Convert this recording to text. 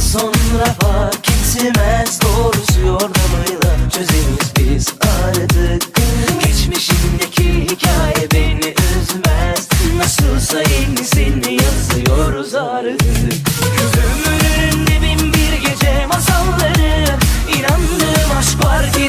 sonra fark etmez. Doğrusu yordamıyla çözeriz biz artık. Geçmişindeki hikaye beni üzmez. Nasılsa yenisini yazıyoruz artık. Gözümün önünde bin bir gece masalları. İnandığım aşk var ki